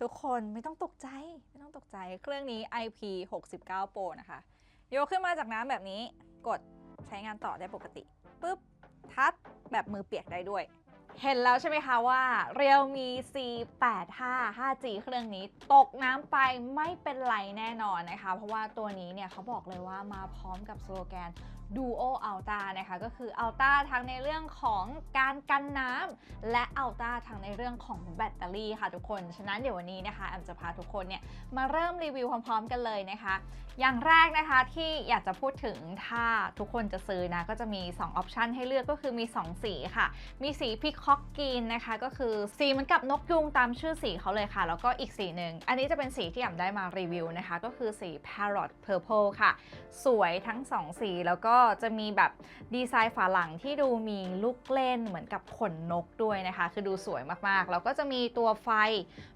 ทุกคนไม่ต้องตกใจไม่ต้องตกใจเครื่องนี้ IP 69 Pro นะคะโยกขึ้นมาจากน้ำแบบนี้กดใช้งานต่อได้ปกติปุ๊บ ทัชแบบมือเปียกได้ด้วย เห็นแล้วใช่ไหมคะว่า Realme C85 5G เครื่องนี้ตกน้ำไปไม่เป็นไรแน่นอนนะคะ เพราะว่าตัวนี้เนี่ยเขาบอกเลยว่ามาพร้อมกับสโลแกน Duo Ultra นะคะ ก็คือ Ultra ทั้งในเรื่องของการกันน้ำและ Ultra ทั้งในเรื่องของแบตเตอรี่ค่ะทุกคน ฉะนั้นเดี๋ยววันนี้นะคะแอมจะพาทุกคนเนี่ยมาเริ่มรีวิวพร้อมๆกันเลยนะคะ อย่างแรกนะคะที่อยากจะพูดถึงถ้าทุกคนจะซื้อนะ ก็จะมี 2 ออปชันให้เลือกก็คือมี 2 สีค่ะ มีสีพิคอกกีนนะคะ ก็คือสีเหมือนกับนกยุงตามชื่อสีเขาเลยค่ะ แล้วก็อีกสีหนึ่ง อันนี้จะเป็นสีที่แอมได้มารีวิวนะคะ ก็คือสี Parrot Purple ค่ะ สวยทั้ง 2 สีแล้วก็็จะมีแบบดีไซน์ฝาหลังที่ดูมีลูกเล่นเหมือนกับขนนกด้วยนะคะ คือดูสวยมากๆ แล้วก็จะมีตัวไฟ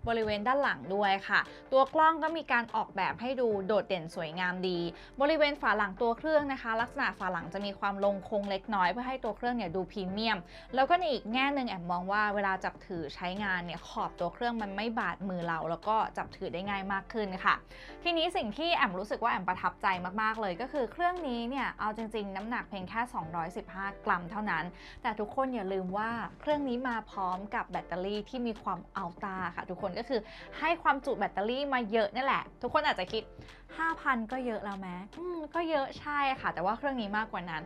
บริเวณด้านหลังด้วยค่ะ ตัวกล้องก็มีการออกแบบให้ดูโดดเด่นสวยงามดี บริเวณฝาหลังตัวเครื่องนะคะ ลักษณะฝาหลังจะมีความลงโค้งเล็กน้อยเพื่อให้ตัวเครื่องเนี่ยดูพรีเมียม แล้วก็ในอีกแง่หนึ่งแอมมองว่าเวลาจับถือใช้งานเนี่ยขอบตัวเครื่องมันไม่บาดมือเรา แล้วก็จับถือได้ง่ายมากขึ้นค่ะ ทีนี้สิ่งที่แอมรู้สึกว่าแอมประทับใจมากๆเลย ก็คือเครื่องนี้เนี่ยเอาจริง ๆ น้ำหนักเพียงแค่ 215 กรัมเท่านั้น แต่ทุกคนอย่าลืมว่าเครื่องนี้มาพร้อมกับแบตเตอรี่ที่มีความอัลตาค่ะ ทุกคนก็คือให้ความจุแบตเตอรี่มาเยอะนั่นแหละ ทุกคนอาจจะคิด 5,000 ก็เยอะแล้วไหมอืมก็เยอะใช่ค่ะ แต่ว่าเครื่องนี้มากกว่านั้น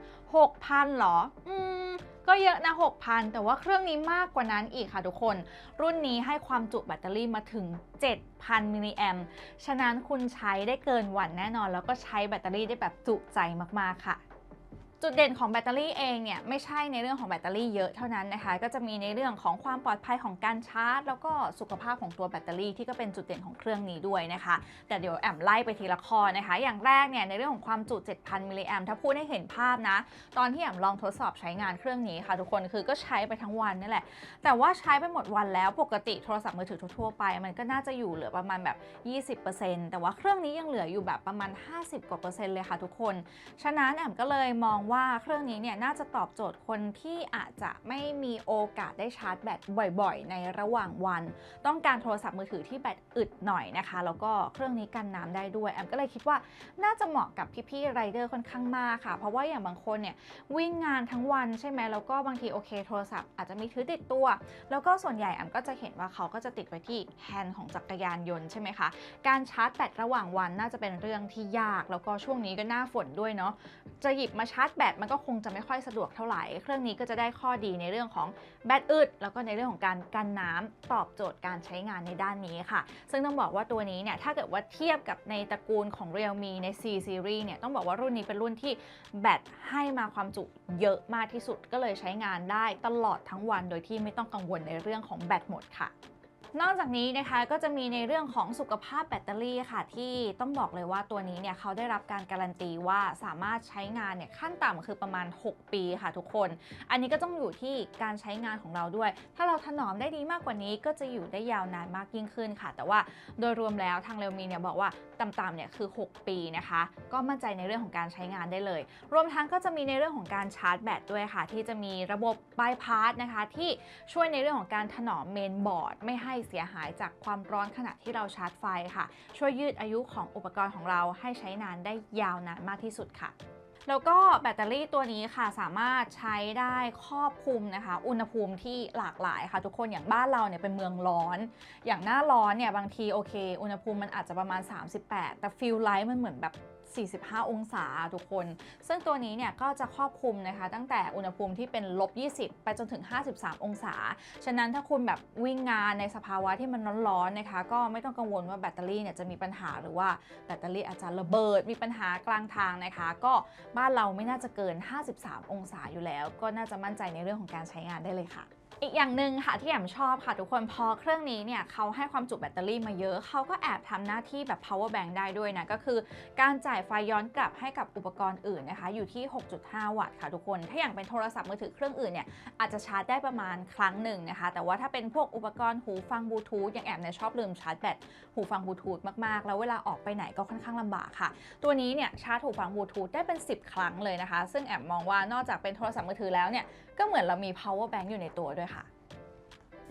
6,000หรอ อืมก็เยอะนะ 6,000 แต่ว่าเครื่องนี้มากกว่านั้นอีกค่ะทุกคน รุ่นนี้ให้ความจุแบตเตอรี่มาถึง 7,000 มิลลิแอม ฉะนั้นคุณใช้ได้เกินวันแน่นอน แล้วก็ใช้แบตเตอรี่ได้แบบจุใจมาก ๆ ค่ะ จุดเด่นของแบตเตอรี่เองเนี่ยไม่ใช่ในเรื่องของแบตเตอรี่เยอะเท่านั้นนะคะ ก็จะมีในเรื่องของความปลอดภัยของการชาร์จ แล้วก็สุขภาพของตัวแบตเตอรี่ที่ก็เป็นจุดเด่นของเครื่องนี้ด้วยนะคะ แต่เดี๋ยวแอมไล่ไปทีละข้อนะคะ อย่างแรกเนี่ยในเรื่องของความจุ7,000มิลลิแอมถ้าพูดให้เห็นภาพนะ ตอนที่แอมลองทดสอบใช้งานเครื่องนี้ค่ะ ทุกคนคือก็ใช้ไปทั้งวันนี่แหละ แต่ว่าใช้ไปหมดวันแล้วปกติโทรศัพท์มือถือทั่วไป มันก็น่าจะอยู่เหลือประมาณแบบ 20%แต่ว่าเครื่องนี้ยังเหลืออยู่แบบประมาณ 50กว่าเปอร์เซ็นต์เลยค่ะทุกคน ฉะนั้นแอมก็เลยมองว่าว่าเครื่องนี้เนี่ยน่าจะตอบโจทย์คนที่อาจจะไม่มีโอกาสได้ชาร์จแบตบ่อยๆ ในระหว่างวัน ต้องการโทรศัพท์มือถือที่แบตอึดหน่อยนะคะ แล้วก็เครื่องนี้กันน้ำได้ด้วยแอมก็เลยคิดว่าน่าจะเหมาะกับพี่ๆไรเดอร์ค่อนข้างมากค่ะ เพราะว่าอย่างบางคนเนี่ยวิ่งงานทั้งวันใช่ไหมแล้วก็บางทีโอเคโทรศัพท์อาจจะมีถือติดตัว แล้วก็ส่วนใหญ่แอมก็จะเห็นว่าเขาก็จะติดไว้ที่แฮนด์ของจักรยานยนต์ใช่ไหมคะการชาร์จแบตระหว่างวันน่าจะเป็นเรื่องที่ยาก แล้วก็ช่วงนี้ก็หน้าฝนด้วยเนาะจะหยิบมาชาร์จแบตมันก็คงจะไม่ค่อยสะดวกเท่าไหร่ เครื่องนี้ก็จะได้ข้อดีในเรื่องของแบตอึด แล้วก็ในเรื่องของการกันน้ำตอบโจทย์การใช้งานในด้านนี้ค่ะ ซึ่งต้องบอกว่าตัวนี้เนี่ยถ้าเกิดว่าเทียบกับในตระกูลของ Realme ใน C Series เนี่ยต้องบอกว่ารุ่นนี้เป็นรุ่นที่แบตให้มาความจุเยอะมากที่สุดก็เลยใช้งานได้ตลอดทั้งวัน โดยที่ไม่ต้องกังวลในเรื่องของแบตหมดค่ะ นอกจากนี้นะคะก็จะมีในเรื่องของสุขภาพแบตเตอรี่ค่ะ ที่ต้องบอกเลยว่าตัวนี้เนี่ยเขาได้รับการการันตีว่าสามารถใช้งานเนี่ยขั้นต่ำคือประมาณ 6 ปีค่ะทุกคน อันนี้ก็ต้องอยู่ที่การใช้งานของเราด้วย ถ้าเราถนอมได้ดีมากกว่านี้ก็จะอยู่ได้ยาวนานมากยิ่งขึ้นค่ะ แต่ว่าโดยรวมแล้วทางเรลมีเนี่ยบอกว่าต่ำๆเนี่ยคือ 6 ปีนะคะ ก็มั่นใจในเรื่องของการใช้งานได้เลย รวมทั้งก็จะมีในเรื่องของการชาร์จแบตด้วยค่ะ ที่จะมีระบบบายพาสนะคะที่ช่วยในเรื่องของการถนอมเมนบอร์ดไม่ให้เสียหายจากความร้อนขณะที่เราชาร์จไฟค่ะ ช่วยยืดอายุของอุปกรณ์ของเราให้ใช้นานได้ยาวนานมากที่สุดค่ะแล้วก็แบตเตอรี่ตัวนี้ค่ะสามารถใช้ได้ครอบคลุมนะคะ อุณหภูมิที่หลากหลายค่ะ ทุกคนอย่างบ้านเราเนี่ยเป็นเมืองร้อน อย่างหน้าร้อนเนี่ยบางทีโอเค อุณหภูมิมันอาจจะประมาณ 38 แต่ฟิลไลท์มันเหมือนแบบ 45 องศาทุกคน ซึ่งตัวนี้เนี่ยก็จะครอบคลุมนะคะตั้งแต่อุณหภูมิที่เป็นลบ 20 ไปจนถึง 53 องศา ฉะนั้นถ้าคุณแบบวิ่งงานในสภาวะที่มันร้อนๆนะคะ ก็ไม่ต้องกังวลว่าแบตเตอรี่เนี่ยจะมีปัญหาหรือว่าแบตเตอรี่อาจจะระเบิดมีปัญหากลางทางนะคะ ก็บ้านเราไม่น่าจะเกิน 53 องศาอยู่แล้ว ก็น่าจะมั่นใจในเรื่องของการใช้งานได้เลยค่ะ อีกอย่างหนึ่งค่ะที่แอมชอบค่ะทุกคนพอเครื่องนี้เนี่ยเขาให้ความจุแบตเตอรี่มาเยอะเขาก็แอบทำหน้าที่แบบ power bank ได้ด้วยนะ ก็คือการจ่ายไฟย้อนกลับให้กับอุปกรณ์อื่นนะคะ อยู่ที่ 6.5 วัตต์ค่ะทุกคน ถ้าอย่างเป็นโทรศัพท์มือถือเครื่องอื่นเนี่ยอาจจะชาร์จได้ประมาณครั้งหนึ่งนะคะ แต่ว่าถ้าเป็นพวกอุปกรณ์หูฟังบลูทูธอย่างแอมเนี่ยชอบลืมชาร์จแบตหูฟังบลูทูธมากๆ แล้วเวลาออกไปไหนก็ค่อนข้างลำบากค่ะ ตัวนี้เนี่ยชาร์จหูฟังบลูทูธได้เป็น 10 ครั้งเลยนะคะ ซึ่งแอมมองว่านอกจากเป็นโทรศัพท์มือถือแล้วเนี่ยก็เหมือนเรามี power bank อยู่ในตัวด้วยค่ะ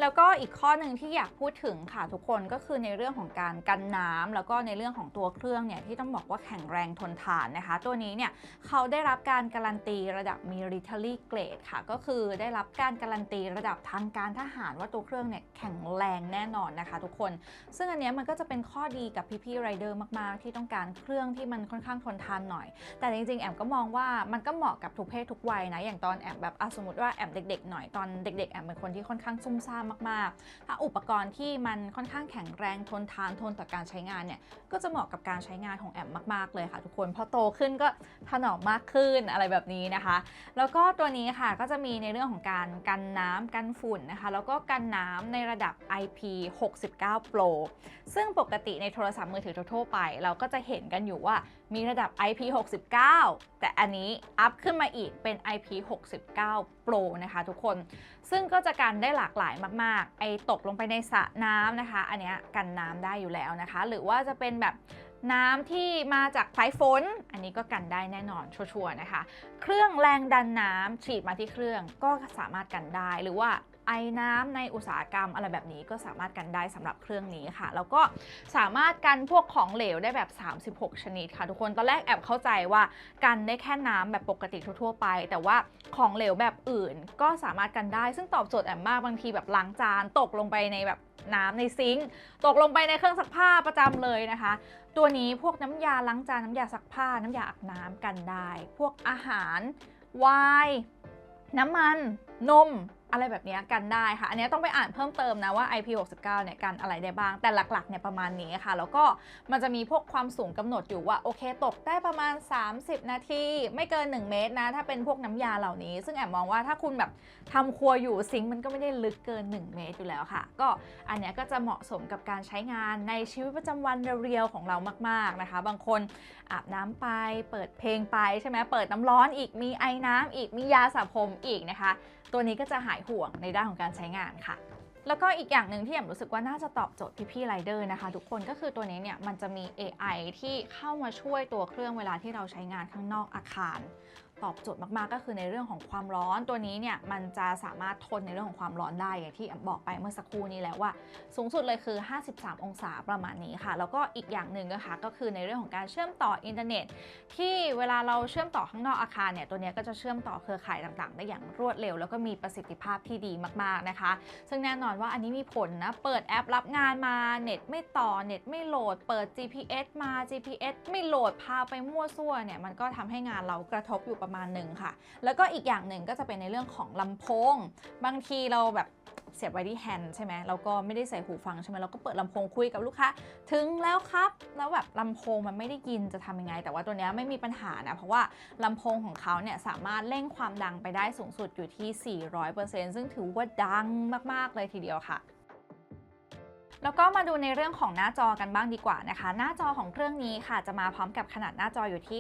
แล้วก็อีกข้อหนึ่งที่อยากพูดถึงค่ะทุกคนก็คือในเรื่องของการกันน้ำแล้วก็ในเรื่องของตัวเครื่องเนี่ยที่ต้องบอกว่าแข็งแรงทนทานนะคะ ตัวนี้เนี่ยเขาได้รับการการันตีระดับ military grade ค่ะ ก็คือได้รับการการันตีระดับทางการทหารว่าตัวเครื่องเนี่ยแข็งแรงแน่นอนนะคะทุกคน ซึ่งอันนี้มันก็จะเป็นข้อดีกับพี่ๆไรเดอร์มาก ๆ ที่ต้องการเครื่องที่มันค่อนข้างทนทานหน่อย แต่จริงๆแอมก็มองว่ามันก็เหมาะกับทุกเพศทุกวัยนะอย่างตอนแอมแบบสมมติว่าแอมเด็ก ๆ หน่อยตอนเด็ก ๆแอมเป็นคนที่ค่อนข้างซุ่มซ่ามมากๆ ถ้าอุปกรณ์ที่มันค่อนข้างแข็งแรงทนทานทนต่อการใช้งานเนี่ย ก็จะเหมาะกับการใช้งานของแอมมาก ๆ เลยค่ะทุกคน พอโตขึ้นก็ถนอมมากขึ้นอะไรแบบนี้นะคะ แล้วก็ตัวนี้ค่ะก็จะมีในเรื่องของการกันน้ำกันฝุ่นนะคะ แล้วก็กันน้ำในระดับ IP69 Pro ซึ่งปกติในโทรศัพท์มือถือทั่วไป เราก็จะเห็นกันอยู่ว่า มีระดับ IP69 แต่อันนี้อัพขึ้นมาอีกเป็น IP69 Pro นะคะทุกคน ซึ่งก็จะกันได้หลากหลายมาก ๆ ไอตกลงไปในสระน้ำนะคะ อันเนี้ยกันน้ำได้อยู่แล้วนะคะ หรือว่าจะเป็นแบบน้ำที่มาจากสายฝน อันนี้ก็กันได้แน่นอนชัวร์ๆนะคะ เครื่องแรงดันน้ำฉีดมาที่เครื่องก็สามารถกันได้หรือว่า ไอ้น้ำในอุตสาหกรรมอะไรแบบนี้ก็สามารถกันได้สำหรับเครื่องนี้ค่ะ แล้วก็สามารถกันพวกของเหลวได้แบบ 36 ชนิดค่ะ ทุกคนตอนแรกแอบเข้าใจว่ากันได้แค่น้ำแบบปกติทั่วๆไป แต่ว่าของเหลวแบบอื่นก็สามารถกันได้ ซึ่งตอบโจทย์แอมมากบางทีแบบล้างจานตกลงไปในแบบน้ำในซิงค์ตกลงไปในเครื่องซักผ้าประจำเลยนะคะ ตัวนี้พวกน้ำยาล้างจานน้ำยาซักผ้า น้ำยาอาบน้ำกันได้ พวกอาหารไวน์น้ำมัน นม อะไรแบบนี้กันได้ค่ะ อันนี้ต้องไปอ่านเพิ่มเติมนะว่า IP69 เนี่ยกันอะไรได้บ้าง แต่หลักๆเนี่ยประมาณนี้ค่ะ แล้วก็มันจะมีพวกความสูงกำหนดอยู่ว่าโอเคตกได้ประมาณ 30 นาที ไม่เกิน 1 เมตรนะ ถ้าเป็นพวกน้ำยาเหล่านี้ ซึ่งแอบมองว่าถ้าคุณแบบทำครัวอยู่ซิงค์มันก็ไม่ได้ลึกเกิน 1 เมตรอยู่แล้วค่ะ ก็อันนี้ก็จะเหมาะสมกับการใช้งานในชีวิตประจำวันเรียวของเรามาก ๆนะคะ บางคนอาบน้ำไปเปิดเพลงไปใช่ไหมเปิดน้ำร้อนอีกมีไอ้น้ำอีกมียาสระผมอีกนะคะ ตัวนี้ก็จะหายห่วงในด้านของการใช้งานค่ะ แล้วก็อีกอย่างหนึ่งที่แอมรู้สึกว่าน่าจะตอบโจทย์พี่ๆไรเดอร์นะคะ ทุกคนก็คือตัวนี้เนี่ยมันจะมี AI ที่เข้ามาช่วยตัวเครื่องเวลาที่เราใช้งานข้างนอกอาคาร ตอบโจทย์มากๆ ก็คือในเรื่องของความร้อนตัวนี้เนี่ยมันจะสามารถทนในเรื่องของความร้อนได้อย่างที่บอกไปเมื่อสักครู่นี้แล้วว่า สูงสุดเลยคือ 53 องศาประมาณนี้ค่ะ แล้วก็อีกอย่างหนึ่งนะคะก็คือในเรื่องของการเชื่อมต่ออินเทอร์เน็ต ที่เวลาเราเชื่อมต่อข้างนอกอาคารเนี่ยตัวนี้ก็จะเชื่อมต่อเครือข่ายต่างๆ ได้อย่างรวดเร็ว แล้วก็มีประสิทธิภาพที่ดีมากๆนะคะ ซึ่งแน่นอนว่าอันนี้มีผลนะเปิดแอปรับงานมาเน็ตไม่ต่อเน็ตไม่โหลด เปิด GPS มา GPS ไม่โหลดพาไปมั่วซั่วเนี่ยมันก็ทำให้งานเรากระทบอยู่ประมาณหนึ่งค่ะ แล้วก็อีกอย่างหนึ่งก็จะเป็นในเรื่องของลำโพง บางทีเราแบบเสียบไว้ที่แฮนด์ใช่ไหมเราก็ไม่ได้ใส่หูฟังใช่ไหมเราก็เปิดลำโพงคุยกับลูกค้า ถึงแล้วครับ แล้วแบบลำโพงมันไม่ได้ยินจะทำยังไง แต่ว่าตัวนี้ไม่มีปัญหานะ เพราะว่าลำโพงของเขาเนี่ยสามารถเร่งความดังไปได้สูงสุดอยู่ที่ 400%ซึ่งถือว่าดังมากๆเลยทีเดียวค่ะ แล้วก็มาดูในเรื่องของหน้าจอกันบ้างดีกว่านะคะ หน้าจอของเครื่องนี้ค่ะจะมาพร้อมกับขนาดหน้าจออยู่ที่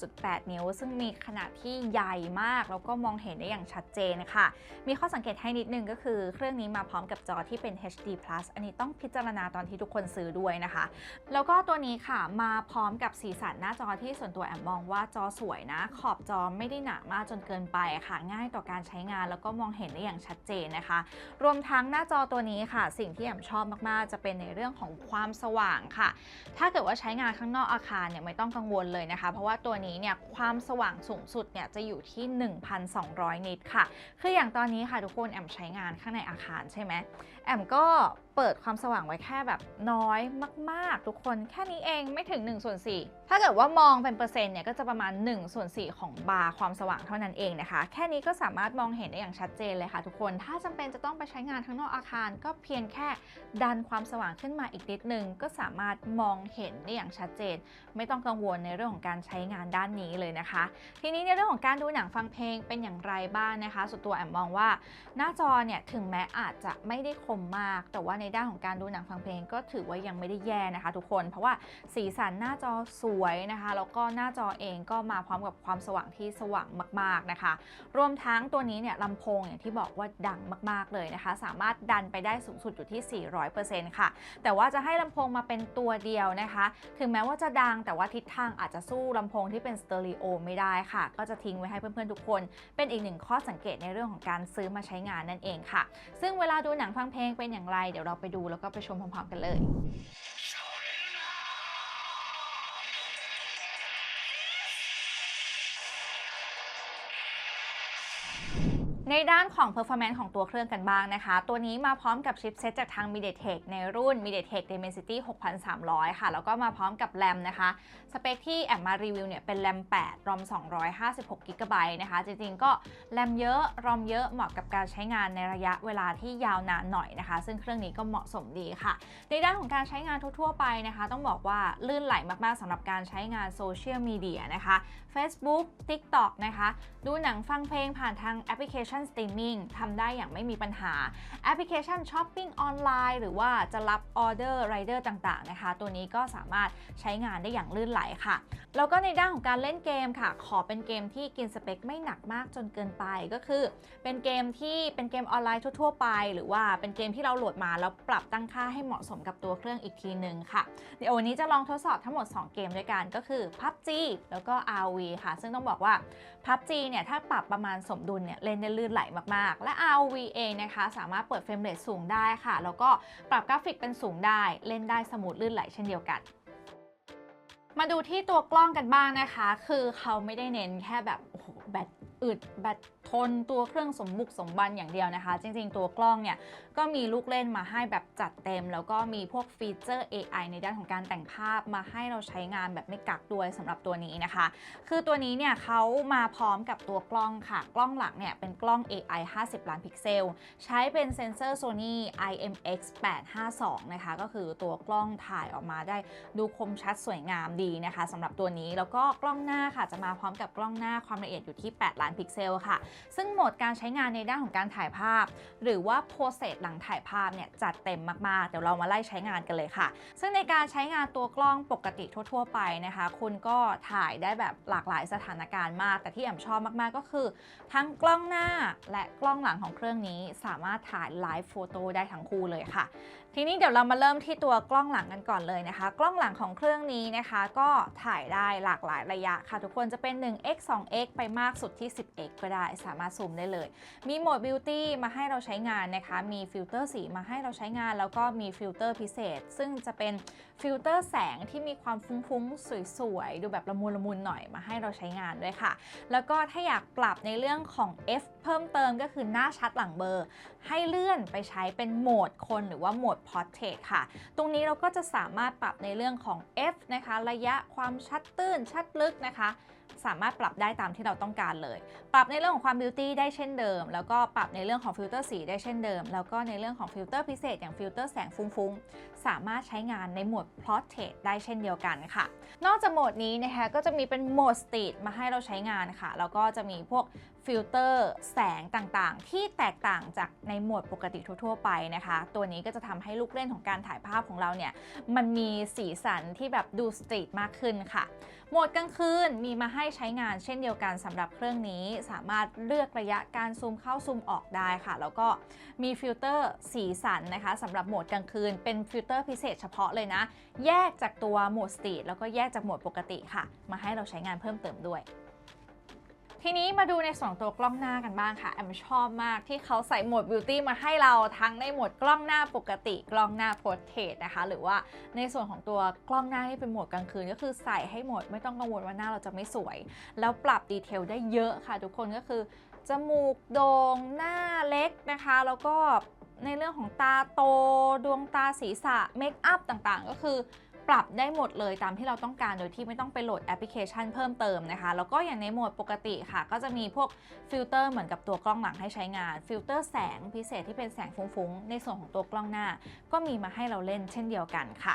6.8 นิ้ว ซึ่งมีขนาดที่ใหญ่มาก แล้วก็มองเห็นได้อย่างชัดเจนค่ะมีข้อสังเกตให้นิดนึงก็คือ เครื่องนี้มาพร้อมกับจอที่เป็น HD+ อันนี้ต้องพิจารณาตอนที่ทุกคนซื้อด้วยนะคะ แล้วก็ตัวนี้ค่ะมาพร้อมกับสีสันหน้าจอที่ส่วนตัวแอมมองว่าจอสวยนะ ขอบจอไม่ได้หนามากจนเกินไปค่ะ ง่ายต่อการใช้งานแล้วก็มองเห็นได้อย่างชัดเจนนะคะ รวมทั้งหน้าจอตัวนี้ค่ะ สิ่งที่แอมชอบมากจะเป็นในเรื่องของความสว่างค่ะ ถ้าเกิดว่าใช้งานข้างนอกอาคารเนี่ยไม่ต้องกังวลเลยนะคะ เพราะว่าตัวนี้เนี่ยความสว่างสูงสุดเนี่ยจะอยู่ที่ 1,200 นิตค่ะ คืออย่างตอนนี้ค่ะทุกคนแอมใช้งานข้างในอาคารใช่ไหมแอมก็เปิดความสว่างไว้แค่แบบน้อยมาก ๆ ทุกคนแค่นี้เองไม่ถึง1ส่วน4ถ้าเกิดว่ามองเป็นเปอร์เซ็นต์เนี่ยก็จะประมาณ1ส่วน4ของบาร์ความสว่างเท่านั้นเองนะคะ แค่นี้ก็สามารถมองเห็นได้อย่างชัดเจนเลยค่ะทุกคน ถ้าจำเป็นจะต้องไปใช้งานข้างนอกอาคาร ก็เพียงแค่ดันความสว่างขึ้นมาอีกนิดนึง ก็สามารถมองเห็นได้อย่างชัดเจน ไม่ต้องกังวลในเรื่องของการใช้งานด้านนี้เลยนะคะ ทีนี้ในเรื่องของการดูหนังฟังเพลงเป็นอย่างไรบ้างนะคะส่วนตัวแอมมองว่าหน้าจอเนี่ยถึงแม้อาจจะไม่ได้คมมาก แต่ว่าในด้านของการดูหนังฟังเพลงก็ถือว่ายังไม่ได้แย่นะคะ ทุกคน เพราะว่าสีสันหน้าจอสวยนะคะ แล้วก็หน้าจอเองก็มาพร้อมกับความสว่างที่สว่างมาก ๆนะคะ รวมทั้งตัวนี้เนี่ยลำโพงอย่างที่บอกว่าดังมากๆเลยนะคะ สามารถดันไปได้สูงสุดอยู่ที่ 400%ค่ะ แต่ว่าจะให้ลำโพงมาเป็นตัวเดียวนะคะ ถึงแม้ว่าจะดังแต่ว่าทิศทางอาจจะสู้ลำโพงที่เป็นสเตอริโอไม่ได้ค่ะ ก็จะทิ้งไว้ให้เพื่อนๆทุกคน เป็นอีกหนึ่งข้อสังเกตในเรื่องของการซื้อมาใช้งานนั่นเองค่ะ ซึ่งเวลาดูหนังฟังเพลงเป็นอย่างไร เดี๋ยวเราไปดูแล้วก็ไปชมพร้อมๆกันเลย ในด้านของ performance ของตัวเครื่องกันบ้างนะคะ ตัวนี้มาพร้อมกับชิปเซตจากทาง MediaTek ในรุ่น MediaTek Dimensity 6300 ค่ะ แล้วก็มาพร้อมกับแรมนะคะ สเปคที่แอบมารีวิวเนี่ยเป็นแรม 8 รอม 256 g b นะคะ จริงๆ ก็แรมเยอะ รอมเยอะ เหมาะกับการใช้งานในระยะเวลาที่ยาวนานหน่อยนะคะ ซึ่งเครื่องนี้ก็เหมาะสมดีค่ะ ในด้านของการใช้งานทั่วๆ ไปนะคะ ต้องบอกว่าลื่นไหลมากๆสำหรับการใช้งานโซเชียลมีเดียนะคะ Facebook TikTok นะคะ ดูหนังฟังเพลงผ่านทางแอปพลิเคชันสตรีมมิ่งทำได้อย่างไม่มีปัญหา แอปพลิเคชันช้อปปิ้งออนไลน์หรือว่าจะรับออเดอร์ไรเดอร์ต่างๆนะคะ ตัวนี้ก็สามารถใช้งานได้อย่างลื่นไหลค่ะ แล้วก็ในด้านของการเล่นเกมค่ะ ขอเป็นเกมที่กินสเปคไม่หนักมากจนเกินไปก็คือ เป็นเกมที่เป็นเกมออนไลน์ทั่ว ๆ ไป หรือว่าเป็นเกมที่เราโหลดมาแล้วปรับตั้งค่าให้เหมาะสมกับตัวเครื่องอีกทีหนึ่งค่ะเดี๋ยววันนี้จะลองทดสอบทั้งหมด 2 เกมด้วยกันก็คือ PUBG แล้วก็ RV ค่ะ ซึ่งต้องบอกว่า PUBG เนี่ยถ้าปรับประมาณสมดุลเนี่ยเล่นได้ลื่นไหลมากๆ และ ROV เองนะคะ สามารถเปิดเฟรมเรทสูงได้ค่ะ แล้วก็ปรับกราฟิกเป็นสูงได้ เล่นได้สมูทลื่นไหลเช่นเดียวกันมาดูที่ตัวกล้องกันบ้างนะคะ คือเขาไม่ได้เน้นแค่แบบ โอ้โหแบตอึดแบตทนตัวเครื่องสมบุกสมบันอย่างเดียวนะคะ จริงๆ ตัวกล้องเนี่ยก็มีลูกเล่นมาให้แบบจัดเต็ม แล้วก็มีพวกฟีเจอร์ AI ในด้านของการแต่งภาพมาให้เราใช้งานแบบไม่กักด้วยสำหรับตัวนี้นะคะ คือตัวนี้เนี่ยเขามาพร้อมกับตัวกล้องค่ะ กล้องหลังเนี่ยเป็นกล้อง AI 50 ล้านพิกเซล ใช้เป็นเซนเซอร์ Sony IMX 852 นะคะ ก็คือตัวกล้องถ่ายออกมาได้ดูคมชัดสวยงามดีนะคะสำหรับตัวนี้แล้วก็กล้องหน้าค่ะจะมาพร้อมกับกล้องหน้าความละเอียดอยู่ที่ 8 ล้านพิกเซลค่ะ ซึ่งโหมดการใช้งานในด้านของการถ่ายภาพ หรือว่าโปรเซสหลังถ่ายภาพเนี่ยจัดเต็มมากๆ เดี๋ยวเรามาไล่ใช้งานกันเลยค่ะ ซึ่งในการใช้งานตัวกล้องปกติทั่ว ๆ ไปนะคะ คุณก็ถ่ายได้แบบหลากหลายสถานการณ์มาก แต่ที่แอมชอบมากๆก็คือ ทั้งกล้องหน้าและกล้องหลังของเครื่องนี้สามารถถ่ายไลฟ์โฟโต้ได้ทั้งคู่เลยค่ะ ทีนี้เดี๋ยวเรามาเริ่มที่ตัวกล้องหลังกันก่อนเลยนะคะ กล้องหลังของเครื่องนี้นะคะ ก็ถ่ายได้หลากหลายระยะค่ะ ทุกคนจะเป็น 1x 2x ไปมากสุดที่ 10x ก็ได้ สามารถซูมได้เลย มีโหมด Beauty มาให้เราใช้งานนะคะ มีฟิลเตอร์สีมาให้เราใช้งาน แล้วก็มีฟิลเตอร์พิเศษ ซึ่งจะเป็นฟิลเตอร์แสงที่มีความฟุ้งๆ สวยๆ ดูแบบละมุนละมุนหน่อยมาให้เราใช้งานด้วยค่ะ แล้วก็ถ้าอยากปรับในเรื่องของ F เพิ่มเติมก็คือหน้าชัดหลังเบอร์ ให้เลื่อนไปใช้เป็นโหมดคนหรือว่าโหมด Portrait ค่ะ ตรงนี้เราก็จะสามารถปรับในเรื่องของ F นะคะ ระยะความชัดตื้นชัดลึกนะคะ สามารถปรับได้ตามที่เราต้องการเลย ปรับในเรื่องของความบิวตี้ได้เช่นเดิม แล้วก็ปรับในเรื่องของฟิลเตอร์สีได้เช่นเดิม แล้วก็ในเรื่องของฟิลเตอร์พิเศษอย่างฟิลเตอร์แสงฟุ้งๆ สามารถใช้งานในโหมด Portrait ได้เช่นเดียวกันค่ะ นอกจากโหมดนี้นะคะก็จะมีเป็นโหมด Street มาให้เราใช้งานค่ะ แล้วก็จะมีพวกฟิลเตอร์แสงต่างๆ ที่แตกต่างจากในโหมดปกติทั่ว ๆ ไปนะคะ ตัวนี้ก็จะทำให้ลูกเล่นของการถ่ายภาพของเราเนี่ยมันมีสีสันที่แบบดูสตรีทมากขึ้นค่ะ โหมดกลางคืนมีมาให้ใช้งานเช่นเดียวกันสำหรับเครื่องนี้สามารถเลือกระยะการซูมเข้าซูมออกได้ค่ะ แล้วก็มีฟิลเตอร์สีสันนะคะสำหรับโหมดกลางคืนเป็นฟิลเตอร์พิเศษเฉพาะเลยนะ แยกจากตัวโหมดสตรีทแล้วก็แยกจากโหมดปกติค่ะ มาให้เราใช้งานเพิ่มเติมด้วย ทีนี้มาดูในส่วนตัวกล้องหน้ากันบ้างค่ะแอมชอบมากที่เขาใส่โหมดบิวตี้มาให้เราทั้งในโหมดกล้องหน้าปกติกล้องหน้าโพสเทสนะคะ หรือว่าในส่วนของตัวกล้องหน้าที่เป็นโหมดกลางคืน ก็คือใส่ให้โหมดไม่ต้องกังวลว่าหน้าเราจะไม่สวย แล้วปรับดีเทลได้เยอะค่ะ ทุกคนก็คือจมูกโด่งหน้าเล็กนะคะ แล้วก็ ในเรื่องของตาโต ดวงตาศีรษะเมคอัพต่างๆ ก็คือปรับได้หมดเลยตามที่เราต้องการโดยที่ไม่ต้องไปโหลดแอปพลิเคชันเพิ่มเติมนะคะ แล้วก็อย่างในโหมดปกติค่ะ ก็จะมีพวกฟิลเตอร์เหมือนกับตัวกล้องหลังให้ใช้งาน ฟิลเตอร์แสงพิเศษที่เป็นแสงฟุ้งๆ ในส่วนของตัวกล้องหน้า ก็มีมาให้เราเล่นเช่นเดียวกันค่ะ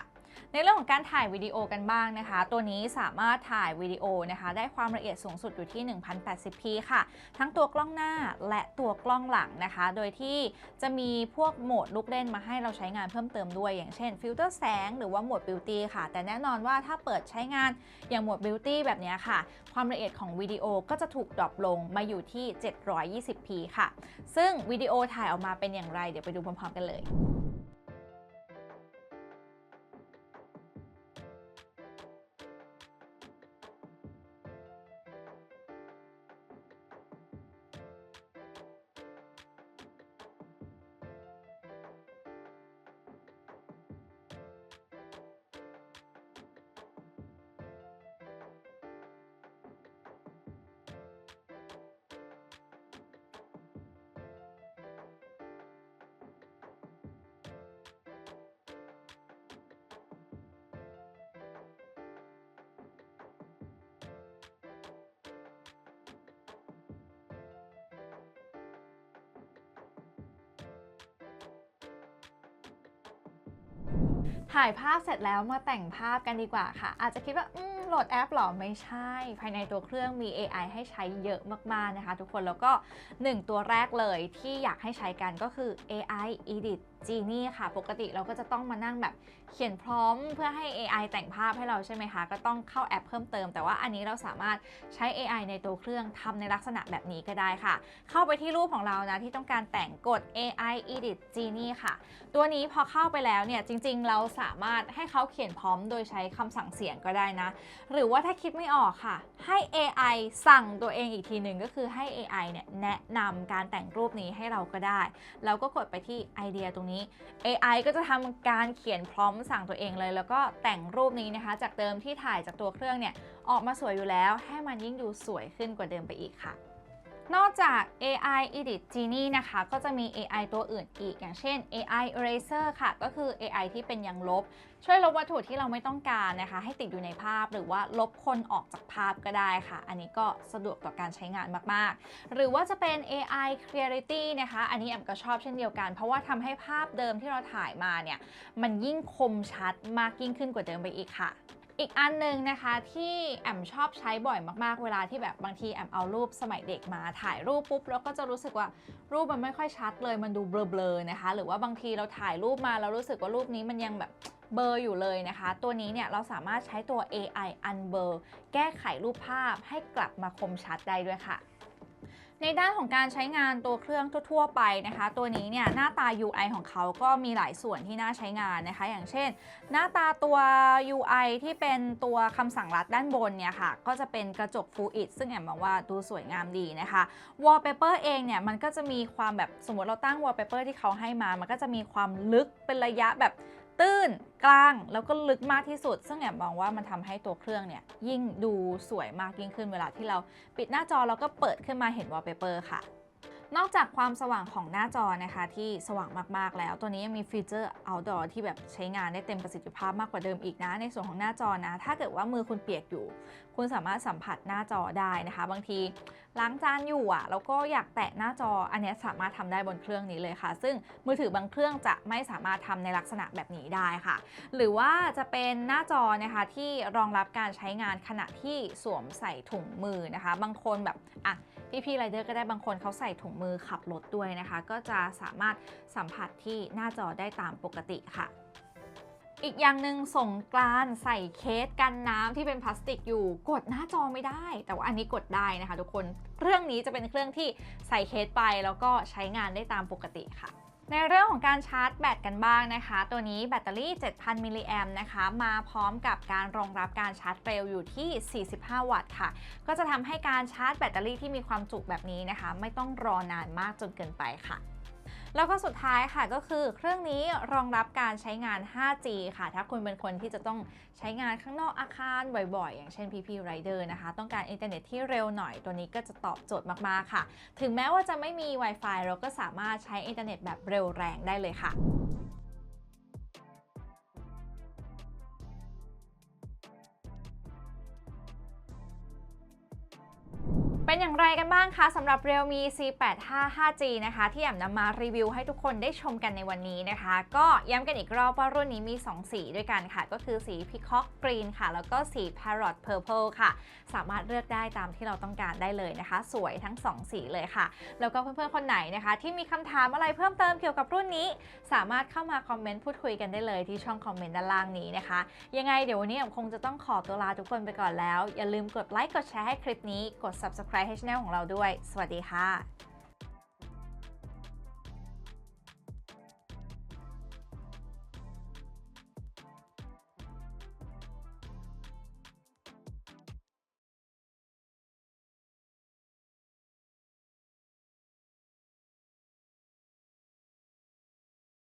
ในเรื่องของการถ่ายวิดีโอกันบ้างนะคะ ตัวนี้สามารถถ่ายวิดีโอนะคะ ได้ความละเอียดสูงสุดอยู่ที่ 1080p ค่ะ ทั้งตัวกล้องหน้าและตัวกล้องหลังนะคะ โดยที่จะมีพวกโหมดลูกเล่นมาให้เราใช้งานเพิ่มเติมด้วย อย่างเช่นฟิลเตอร์แสงหรือว่าโหมดบิวตี้ค่ะ แต่แน่นอนว่าถ้าเปิดใช้งานอย่างโหมดบิวตี้แบบนี้ค่ะ ความละเอียดของวิดีโอก็จะถูกดรอปลงมาอยู่ที่ 720p ค่ะ ซึ่งวิดีโอถ่ายออกมาเป็นอย่างไร เดี๋ยวไปดูพร้อมๆกันเลย ถ่ายภาพเสร็จแล้วมาแต่งภาพกันดีกว่าค่ะ อาจจะคิดว่าโหลดแอปหรอไม่ใช่ ภายในตัวเครื่องมี AI ให้ใช้เยอะมากๆนะคะ ทุกคนแล้วก็ 1 ตัวแรกเลยที่อยากให้ใช้กันก็คือ AI Edit Genie ค่ะ ปกติเราก็จะต้องมานั่งแบบเขียนพร้อมเพื่อให้ AI แต่งภาพให้เราใช่ไหมคะ ก็ต้องเข้าแอปเพิ่มเติม แต่ว่าอันนี้เราสามารถใช้ AI ในตัวเครื่องทำในลักษณะแบบนี้ก็ได้ค่ะ เข้าไปที่รูปของเรานะที่ต้องการแต่งกด AI Edit Genie ค่ะ ตัวนี้พอเข้าไปแล้วเนี่ยจริง ๆ เราสามารถให้เขาเขียนพร้อมโดยใช้คำสั่งเสียงก็ได้นะ หรือว่าถ้าคิดไม่ออกค่ะ ให้ AI สั่งตัวเองอีกทีหนึ่งก็คือให้ AI เนี่ยแนะนำการแต่งรูปนี้ให้เราก็ได้ แล้วก็กดไปที่ไอเดียตรงนี้ AI ก็จะทำการเขียนพร้อมสั่งตัวเองเลย แล้วก็แต่งรูปนี้นะคะ จากเดิมที่ถ่ายจากตัวเครื่องเนี่ยออกมาสวยอยู่แล้ว ให้มันยิ่งดูสวยขึ้นกว่าเดิมไปอีกค่ะ นอกจาก AI Edit Genie นะคะ ก็จะมี AI ตัวอื่นอีก อย่างเช่น AI Eraser ค่ะ ก็คือ AI ที่เป็นยังลบ ช่วยลบวัตถุที่เราไม่ต้องการนะคะ ให้ติดอยู่ในภาพหรือว่าลบคนออกจากภาพก็ได้ค่ะ อันนี้ก็สะดวกต่อการใช้งานมาก ๆ หรือว่าจะเป็น AI Clarity นะคะ อันนี้แอมก็ชอบเช่นเดียวกัน เพราะว่าทำให้ภาพเดิมที่เราถ่ายมาเนี่ย มันยิ่งคมชัดมากยิ่งขึ้นกว่าเดิมไปอีกค่ะ อีกอันหนึ่งนะคะที่แอมชอบใช้บ่อยมากๆ เวลาที่แบบบางทีแอมเอารูปสมัยเด็กมาถ่ายรูปปุ๊บแล้วก็จะรู้สึกว่ารูปมันไม่ค่อยชัดเลยมันดูเบลอๆนะคะ หรือว่าบางทีเราถ่ายรูปมาแล้วรู้สึกว่ารูปนี้มันยังแบบเบอร์อยู่เลยนะคะ ตัวนี้เนี่ยเราสามารถใช้ตัว AI Unblur แก้ไขรูปภาพให้กลับมาคมชัดได้ด้วยค่ะ ในด้านของการใช้งานตัวเครื่องทั่ว ๆ ไปนะคะ ตัวนี้เนี่ยหน้าตา UI ของเขาก็มีหลายส่วนที่น่าใช้งานนะคะ อย่างเช่น หน้าตาตัว UI ที่เป็นตัวคำสั่งลัดด้านบนเนี่ยค่ะ ก็จะเป็นกระจก Full It ซึ่งแอมมองว่าดูสวยงามดีนะคะ Wallpaper เองเนี่ยมันก็จะมีความแบบสมมติเราตั้ง Wallpaper ที่เขาให้มา มันก็จะมีความลึกเป็นระยะแบบ ตื้นกลางแล้วก็ลึกมากที่สุด ซึ่งแอบมองว่ามันทำให้ตัวเครื่องเนี่ยยิ่งดูสวยมากยิ่งขึ้นเวลาที่เราปิดหน้าจอแล้วก็เปิดขึ้นมาเห็นวอลเปเปอร์ค่ะนอกจากความสว่างของหน้าจอนะคะที่สว่างมากๆแล้ว ตัวนี้ยังมีฟีเจอร์ outdoor ที่แบบใช้งานได้เต็มประสิทธิภาพมากกว่าเดิมอีกนะ ในส่วนของหน้าจอนะ ถ้าเกิดว่ามือคุณเปียกอยู่ คุณสามารถสัมผัสหน้าจอได้นะคะ บางทีล้างจานอยู่อะแล้วก็อยากแตะหน้าจออันนี้สามารถทำได้บนเครื่องนี้เลยค่ะ ซึ่งมือถือบางเครื่องจะไม่สามารถทำในลักษณะแบบนี้ได้ค่ะ หรือว่าจะเป็นหน้าจอนะคะที่รองรับการใช้งานขณะที่สวมใส่ถุงมือนะคะ บางคนแบบอะพี่ๆไรเดอร์ก็ได้บางคนเขาใส่ถุงมือขับรถด้วยนะคะ ก็จะสามารถสัมผัสที่หน้าจอได้ตามปกติค่ะ อีกอย่างหนึ่งส่งกรานใส่เคสกันน้ำที่เป็นพลาสติกอยู่ กดหน้าจอไม่ได้ แต่ว่าอันนี้กดได้นะคะทุกคนเครื่องนี้จะเป็นเครื่องที่ใส่เคสไปแล้วก็ใช้งานได้ตามปกติค่ะในเรื่องของการชาร์จแบตกันบ้างนะคะ ตัวนี้แบตเตอรี่ 7,000 มิลลิแอมนะคะ มาพร้อมกับการรองรับการชาร์จเร็วอยู่ที่ 45 วัตต์ค่ะ ก็จะทำให้การชาร์จแบตเตอรี่ที่มีความจุแบบนี้นะคะ ไม่ต้องรอนานมากจนเกินไปค่ะ แล้วก็สุดท้ายค่ะก็คือเครื่องนี้รองรับการใช้งาน 5G ค่ะ ถ้าคุณเป็นคนที่จะต้องใช้งานข้างนอกอาคารบ่อยๆ อย่างเช่น PP Rider นะคะ ต้องการอินเทอร์เน็ตที่เร็วหน่อยตัวนี้ก็จะตอบโจทย์มากๆค่ะ ถึงแม้ว่าจะไม่มี Wi-Fi เราก็สามารถใช้อินเทอร์เน็ตแบบเร็วแรงได้เลยค่ะ เป็นอย่างไรกันบ้างคะสำหรับ Realme C85 5G นะคะ ที่แอมนำมารีวิวให้ทุกคนได้ชมกันในวันนี้นะคะ ก็ย้ำกันอีกรอบว่ารุ่นนี้มี 2 สีด้วยกันค่ะ ก็คือสี Peacock Green ค่ะ แล้วก็สี Parrot Purple ค่ะ สามารถเลือกได้ตามที่เราต้องการได้เลยนะคะ สวยทั้ง 2 สีเลยค่ะ แล้วก็เพื่อนๆคนไหนนะคะ ที่มีคำถามอะไรเพิ่มเติมเกี่ยวกับรุ่นนี้ สามารถเข้ามาคอมเมนต์พูดคุยกันได้เลยที่ช่องคอมเมนต์ด้านล่างนี้นะคะ ยังไงเดี๋ยววันนี้ผมคงจะต้องขอตัวลาทุกคนไปก่อนแล้วอย่าลืมกดไลค์กดแชร์ให้คลิปนี้กด subscribe ให้ช่องของเราด้วย สวัสดีค่ะ